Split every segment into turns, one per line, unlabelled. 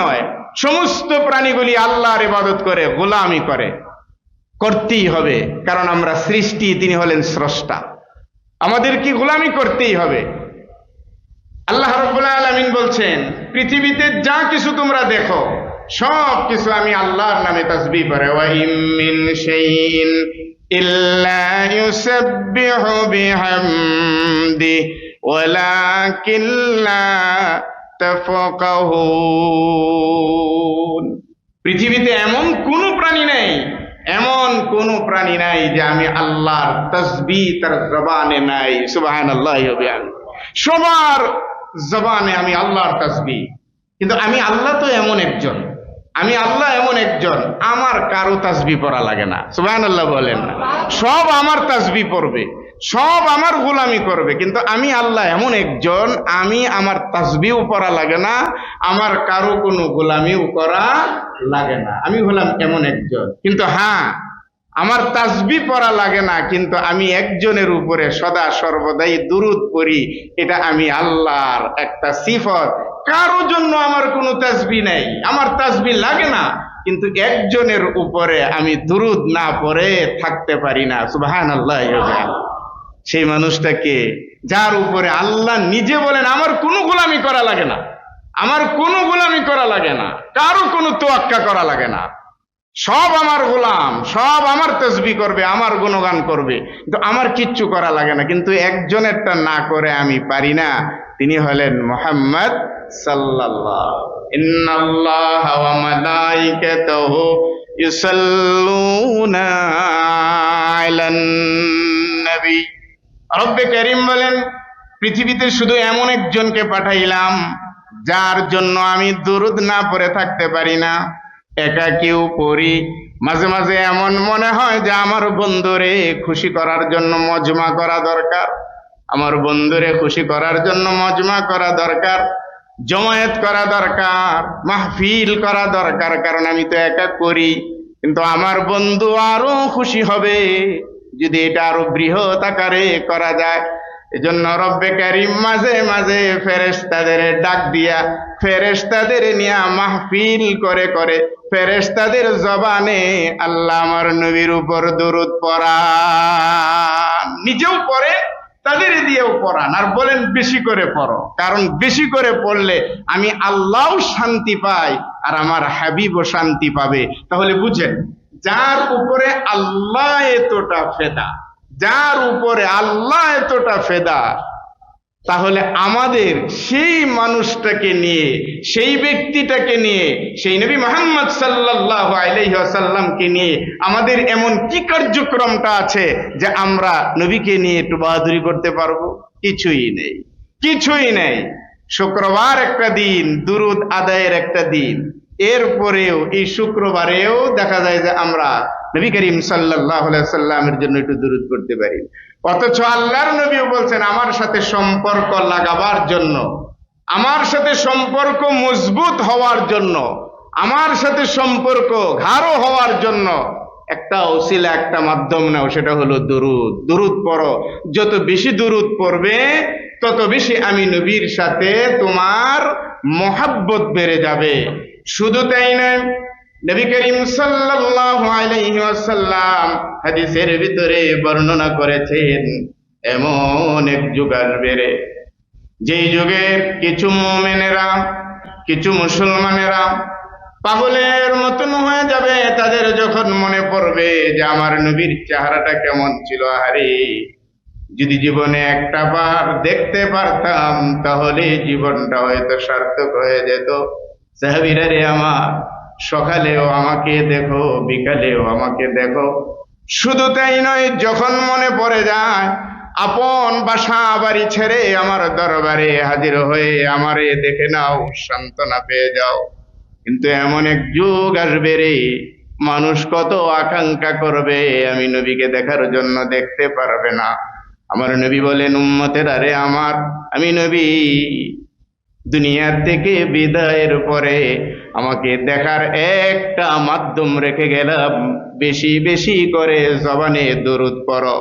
নয়। সমস্ত প্রাণীগুলি আল্লাহর ইবাদত করে, গোলামি করে। করতেই হবে, কারণ আমরা সৃষ্টি, তিনি হলেন স্রষ্টা। আমাদের কি গোলামি করতেই হবে? আল্লাহ রব্বুল আলামিন বলছেন, পৃথিবীতে যা কিছু তোমরা দেখো, সব কিছু আমি আল্লাহর নামে তাসবিহ করে ওয়া ইম মিন শাইইন ইল্লা ইউসাব্বিহু বিহামদি ওয়ালাকিন লা পৃথিবীতে এমন কোন প্রাণী নেই, এমন কোন প্রাণী নাই যে আমি আল্লাহর তসবি তার জবানে নাই। ওয়া বিহামদি। সবার জবানে আমি আল্লাহর তসবি। কিন্তু আমি আল্লাহ তো এমন একজন। আমি আল্লাহ এমন একজন, আমার কারও তাসবি পড়া লাগে না। সুবাহ আল্লাহ বলেন সব আমার তাসবি পড়বে। সব আমার গোলামি করবে, কিন্তু আমি আল্লাহ এমন একজন, আমি আমার তাসবিও পড়া লাগে না, আমার কারও কোনো গোলামিও করা লাগে না। আমি হলাম এমন একজন, কিন্তু হ্যাঁ আমার তাসবি পড়া লাগে না, কিন্তু আমি একজনের উপরে সদা সর্বদাই দুরুদ পড়ি, এটা আমি আল্লাহর একটা সিফত। কারও জন্য আমার কোনো তাসবি নেই, আমার তাসবি লাগে না, কিন্তু একজনের উপরে আমি দুরুদ না পড়ে থাকতে পারি না সুবাহান আল্লাহ সেই মানুষটাকে যার উপরে আল্লাহ নিজে বলেন, আমার কোনো গোলামি করা লাগে না। আমার কোনো গোলামি করা লাগে না। কারও কোনো তোয়াক্কা করা লাগে না। সব আমার গোলাম, সব আমার তসবি করবে, আমার গুণগান করবে। কিন্তু আমার কিচ্ছু করা লাগে না। কিন্তু একজনেরটা না করে আমি পারি না। তিনি হলেন মোহাম্মদ সাল্লাল্লাহ রব্বে করিম বলেন, পৃথিবীতে শুধু এমন একজনকে পাঠাইলাম, যার জন্য আমি দুরুদ না পড়ে থাকতে পারি না। একা কেউ পড়ি। মাঝে মাঝে এমন মনে হয় যে আমার বন্ধুরে খুশি করার জন্য মজমা করা দরকার। আমার বন্ধুরে খুশি করার জন্য মজমা করা দরকার, জমায়েত করা দরকার, মাহফিল করা দরকার, কারণ আমি তো একা করি কিন্তু আমার বন্ধু আরও খুশি হবে। যদি এটা আরও বৃহৎ আকারে করা যায়, এজন্য রব্বে কারিম মাঝে মাঝে ফেরেশতাদের ডাক দিয়া, ফেরেশতাদের নিয়া মাহফিল করে করে, ফেরেশতাদের জবানে আল্লাহ আমার নবীর উপর দরুদ পড়া নিজেও পড়ে, তাদের দিয়েও পড়ান। আর বলেন বেশি করে পড়ো। কারণ বেশি করে পড়লে আমি আল্লাহও শান্তি পাই, আর আমার হাবিবও শান্তি পাবে। তাহলে বুঝেন যার উপরে আল্লাহ এতটা ফেদা, যার উপরে আল্লাহ এতটা ফেদা, তাহলে আমাদের সেই মানুষটাকে নিয়ে, সেই ব্যক্তিটাকে নিয়ে, সেই নবী মোহাম্মদ সাল্লাহ আলাইসাল্লামকে নিয়ে আমাদের এমন কি কার্যক্রমটা আছে যে আমরা নবীকে নিয়ে একটু বাহাদুরি করতে পারব? কিছুই নেই। কিছুই নেই। শুক্রবার একটা দিন, দুরুদ আদায়ের একটা দিন। এরপরেও এই শুক্রবারেও দেখা যায় যে আমরা নবী করিম সাল্লাহ সাল্লামের জন্য একটু দূরত করতে পারি। অথচ আল্লাহর নবীও বলছেন, আমার সাথে সম্পর্ক লাগাবার জন্য, আমার সাথে সম্পর্ক মজবুত হওয়ার জন্য, আমার সাথে সম্পর্ক ঘাড়ো হওয়ার জন্য একটা ওসিলা, একটা মাধ্যম নাও, সেটা হলো দুরুদ। দুরুদ পড়ো। যত বেশি দুরুদ পড়বে, তত বেশি আমি নবীর সাথে তোমার মহাব্বত বেড়ে যাবে। শুধু তাই নয়, নবী করিম সাল্লাল্লাহু আলাইহি ওয়াসাল্লাম হাদিসের ভিতরে বর্ণনা করেছেন, এমন এক যুগ আসবে রে। যেই যুগের কিছু মুমিনেরা, কিছু মুসলমানেরা পাগলের মতন হয়ে যাবে, তাদের যখন মনে পড়বে যে আমার নবীর চেহারাটা কেমন ছিল আরে যদি জীবনে একটা বার দেখতে পারতাম, তাহলে জীবনটা হয়তো সার্থক হয়ে যেত। সাহাবিরা রে আমার, সকালেও আমাকে দেখো, বিকালেও আমাকে দেখো। শুধু তাই নয়, যখন মনে পড়ে যায়, আপন বাসা বাড়ি ছেড়ে আমার দরবারে হাজির হয়ে আমারে দেখে নাও, সান্ত্বনা পেয়ে যাও। কিন্তু এমন এক যুগ আসবে রে, মানুষ কত আকাঙ্ক্ষা করবে, আমি নবীকে দেখার জন্য দেখতে পারবে না। আমার নবী বলেন, উম্মতের আরে আমার, আমি নবী দুনিয়ার থেকে বিদায়ের পরে আমাকে দেখার একটা মাধ্যম রেখে গেলাম। বেশি বেশি করে জবানে দরুদ পড়ো।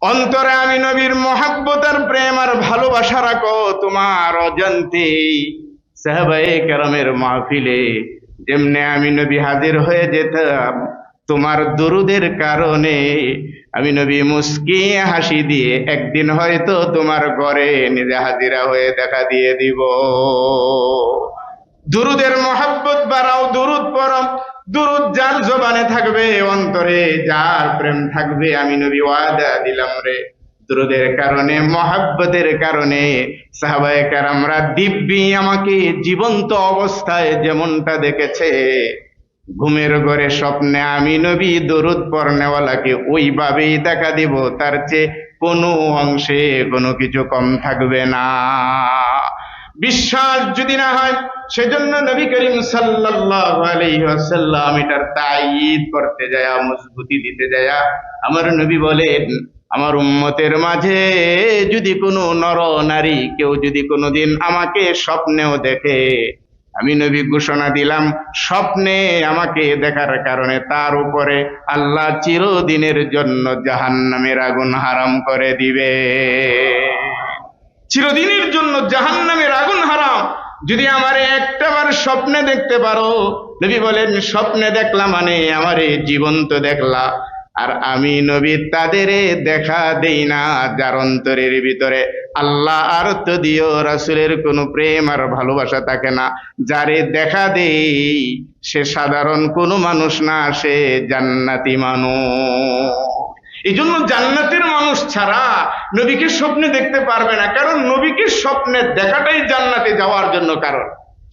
অন্তরে আমি নবীর মহাব্বতার প্রেম আর ভালোবাসা রাখো তোমার অজান্তে। সাহাবায়ে কেরামের মাহফিলে যেমনে আমি নবী হাজির হয়ে যেতাম তোমার দুরুদের কারণে আমি নবী মুস্কি হাসি দিয়ে একদিন হয়তো তোমার ঘরে নিজে হাজিরা হয়ে দেখা দিয়ে দিব। দুরুদের মহাব্বত বাড়াও, দুরুদ পরম দুরুদ যার জবানে থাকবে, অন্তরে যার প্রেম থাকবে, আমি নবী ওয়াদা দিলাম রে। দুরুদের কারণে, মহাব্বতের কারণে সাহাবায়ে কারামরা দিব্যি আমাকে জীবন্ত অবস্থায় যেমনটা দেখেছে। ঘুমের ঘরে স্বপ্নে আমি নবী দরুদ পড়নেওয়ালাকে ওইভাবেই দেখা দিব, তার চেয়ে কোনো অংশে কোনো কিছু কম থাকবে না। বিশ্বাস যদি না হয়, সেজন্য নবী করিম আলাইহি এটার তাইয়িদ করতে যায়, মজবুতি দিতে যায়, আমার নবী বলেন, আমার উম্মতের মাঝে যদি কোনো নর নারী কেউ যদি কোনোদিন আমাকে স্বপ্নেও দেখে আমি নবী ঘোষণা দিলাম, স্বপ্নে আমাকে দেখার কারণে তার উপরে আল্লাহ চিরদিনের জন্য জাহান্নামের আগুন হারাম করে দিবে। চিরদিনের জন্য জাহান্নামের আগুন হারাম। যদি আমার একটাবার স্বপ্নে দেখতে পারো, নবী বলেন, স্বপ্নে দেখলা মানে আমারে জীবন্ত দেখলা। আর আমি নবী তাদের দেখা দেই না, যার অন্তরের ভিতরে আল্লাহ আর তো দিও রাসুলের কোনো প্রেম আর ভালোবাসা থাকে না। যারে দেখা দেই, সে সাধারণ কোনো মানুষ না, সে জান্নাতি মানুষ। এই জন্য জান্নাতের মানুষ ছাড়া নবীকে স্বপ্নে দেখতে পারবে না, কারণ নবীকে স্বপ্নে দেখাটাই জান্নাতে যাওয়ার জন্য কারণ।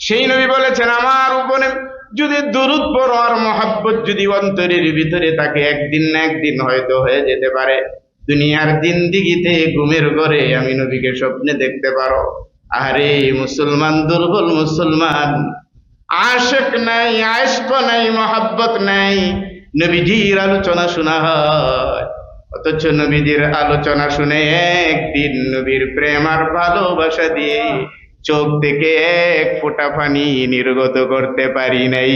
সেই নবী বলেছেন, আমার উপরে যদি দুরুদ পড়ো আর মহাব্বত যদি অন্তরের ভিতরে থাকে, একদিন না একদিন হয়তো হয়ে যেতে পারে। দুনিয়ার জিন্দিগিতে ঘুমের ঘরে আমি নবীকে স্বপ্নে দেখতে পারো। আরে, মুসলমান দুর্বল মুসলমান। আশেক নাই আশক নাই, মহাব্বত নাই। নবীজির আলোচনা শোনা হয়। অথচ নবীজির আলোচনা শুনে একদিন নবীর প্রেম আর ভালোবাসা দিয়ে চোখ থেকে এক ফোঁটা পানি নির্গত করতে পারি নাই।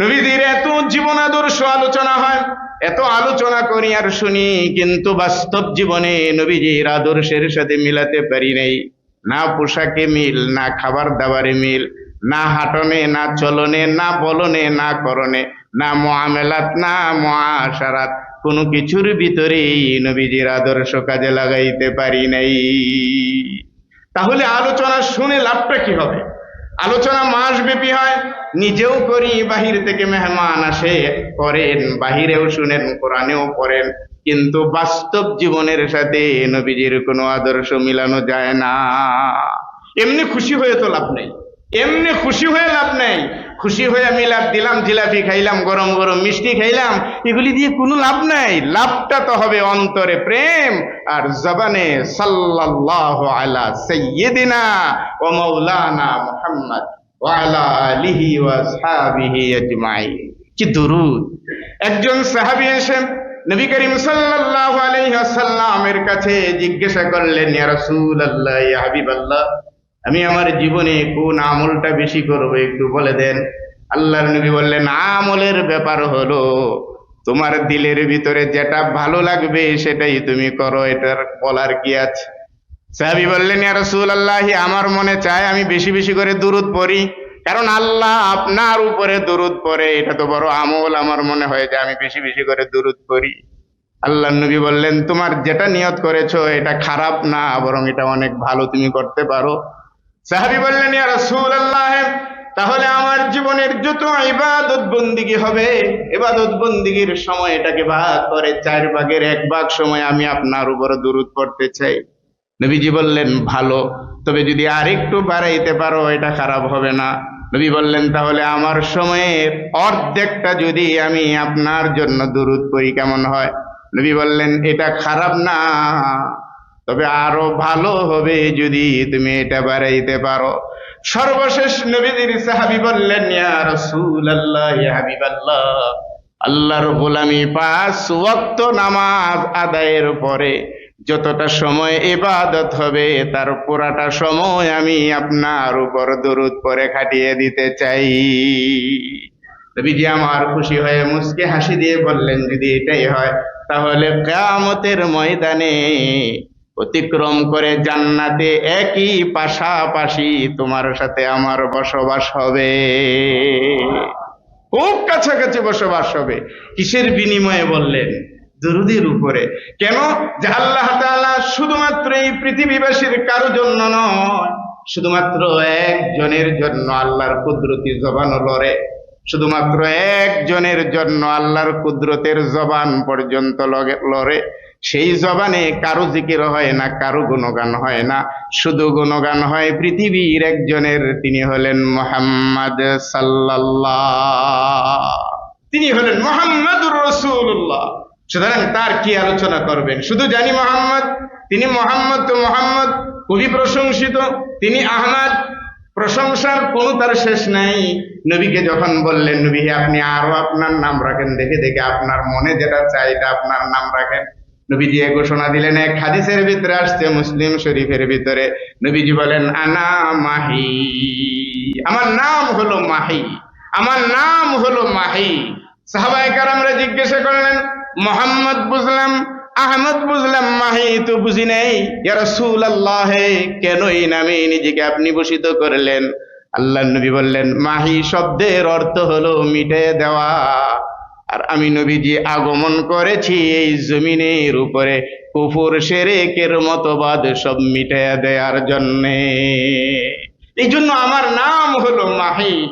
নবীজির এত জীবন আদর্শ আলোচনা হয়, এত আলোচনা করি আর শুনি, কিন্তু বাস্তব জীবনে নবীজির আদর্শের সাথে মিলাতে পারি নাই। না পোশাকে মিল, না খাবার দাবারে মিল, না হাঁটনে, না চলনে, না বলনে, না করণে না মোয়ামেলাত না মহাসারাত, কোনো কিছুর ভিতরেই নবীজির আদর্শ কাজে লাগাইতে পারি নাই। তাহলে আলোচনা শুনে লাভটা কি হবে? আলোচনা মাস ব্যাপী হয়, নিজেও করি, বাহির থেকে মেহমান আসে, করেন, বাহিরেও শুনেন, কোরআনেও পড়েন। কিন্তু বাস্তব জীবনের সাথে নবীজির কোনো আদর্শ মিলানো যায় না। এমনি খুশি হয়ে তো লাভ নেই। এমনি খুশি হয়ে লাভ নেই। খুশি হয়ে মিলাপ দিলাম, জিলাপি খাইলাম, গরম গরম মিষ্টি খাইলাম, এগুলি দিয়ে কোনো লাভ নাই। লাভটা তো হবে অন্তরে প্রেম আর জবানে সাল্লাল্লাহু আলা সাইয়্যিদিনা ও মাওলানা মুহাম্মদ ওয়া আলা আলিহি ওয়া আসহাবিহি আজমাইন। কি দুরুদ। একজন সাহাবী এসে নবী করিম সাল্লাল্লাহু আলাইহি ওয়াসাল্লামের কাছে জিজ্ঞাসা করলেন, ইয়া রাসূলুল্লাহ, ইয়া হাবিবাল্লাহ আমি আমার জীবনে কোন আমলটা বেশি করব একটু বলে দেন। আল্লাহর নবী বললেন, আমলের ব্যাপার হলো, তোমার দিলের ভিতরে যেটা ভালো লাগবে সেটাই তুমি করো, এটার বলার কি আছে? সাহাবি বললেন, ইয়া রাসূলুল্লাহ, আমার মনে চায় আমি বেশি বেশি করে দুরুদ পড়ি, কারণ আল্লাহ আপনার উপরে দুরুদ পড়ে, এটা তো বড় আমল আমার মনে হয় যে আমি বেশি বেশি করে দুরুদ পড়ি। আল্লাহ নবী বললেন, তোমার যেটা নিয়ত করেছ, এটা খারাপ না, বরং এটা অনেক ভালো তুমি করতে পারো। সাহাবি বললেন, ইয়া রাসূলুল্লাহ, তাহলে আমার জীবনের যত ইবাদত বন্দিগি হবে, ইবাদত বন্দিগির সময় এটাকে ভাগ করে চার ভাগের এক ভাগ সময় আমি আপনার উপর দুরুদ পড়তে চাই। নবীজি বললেন, ভালো, তবে যদি আরেকটু বাড়াইতে পারো, এটা খারাপ হবে না। নবী বললেন, তাহলে আমার সময়ের অর্ধেকটা যদি আমি আপনার জন্য দুরুদ করি কেমন হয়? নবী বললেন, এটা খারাপ না। তবে আরও ভালো হবে যদি তুমি এটা বাড়াইতে পারো। সর্বশেষ নবীদের সাহাবি বললেন, ইয়া রাসূলুল্লাহ হাবিবাল্লাহ আল্লাহর গোলামি পাঁচ ওয়াক্ত নামাজ আদায়ের পরে যতটা সময় ইবাদত হবে, তার পুরাটা সময় আমি আপনার উপর দরুদ পরে খাটিয়ে দিতে চাই। নবীজি আমার খুশি হয়ে মুসকে হাসি দিয়ে বললেন, যদি এটাই হয়, তাহলে কেয়ামতের ময়দানে অতিক্রম করে জান্নাতে একই পাশাপাশি তোমার সাথে আমার বসবাস হবে। খুব কাছাকাছি বসবাস হবে। কিসের বিনিময়ে বললেন? দরুদের উপরে। কেন? যে আল্লাহ তাআলা শুধুমাত্র এই পৃথিবীবাসীর কারও জন্য নয়, শুধুমাত্র একজনের জন্য আল্লাহর কুদরতি জবান লড়ে। শুধুমাত্র একজনের জন্য আল্লাহর কুদরতের জবান পর্যন্ত লড়ে। সেই জবানে কারও জিকির হয় না, কারও গুণগান হয় না। শুধু গুণগান হয় পৃথিবীর একজনের, তিনি হলেন মোহাম্মদ সাল্লাল্লাহ। তিনি হলেন মোহাম্মদুর রসুল্লাহ সুতরাং তার কি আলোচনা করবেন? শুধু জানি মোহাম্মদ? তিনি মোহাম্মদ তো মোহাম্মদ, খুবই প্রশংসিত। তিনি আহমদ, প্রশংসার কোনো তার শেষ নাই। নবীকে যখন বললেন, নবী, আপনি আরও আপনার নাম রাখেন, দেখে দেখে আপনার মনে যেটা চাই এটা আপনার নাম রাখেন। নবীজি এ ঘোষণা দিলেন, এক হাদিসের ভিতরে আসছে মুসলিম শরীফের ভিতরে। নবীজি বলেন, আনা মাহি, আমার নাম হলো মাহি, আমার নাম হলো মাহি। সাহাবায়ে কারামরা জিজ্ঞাসা করলেন, মোহাম্মদ বুঝলাম, আহমদ বুঝলাম, মাহি তো বুঝি নেই? ইয়া রাসূলুল্লাহ কেন এই নামে নিজেকে আপনি ভূষিত করলেন? আল্লাহ নবী বললেন, মাহি শব্দের অর্থ হলো মিটে দেওয়া। আর আমি নবীজি আগমন করেছি এই জমিনের উপরে। কুফুর শেরেকের মতবাদ সব মিটে দেওয়ার জন্যে। এই জন্য আমার নাম হলো মাহি।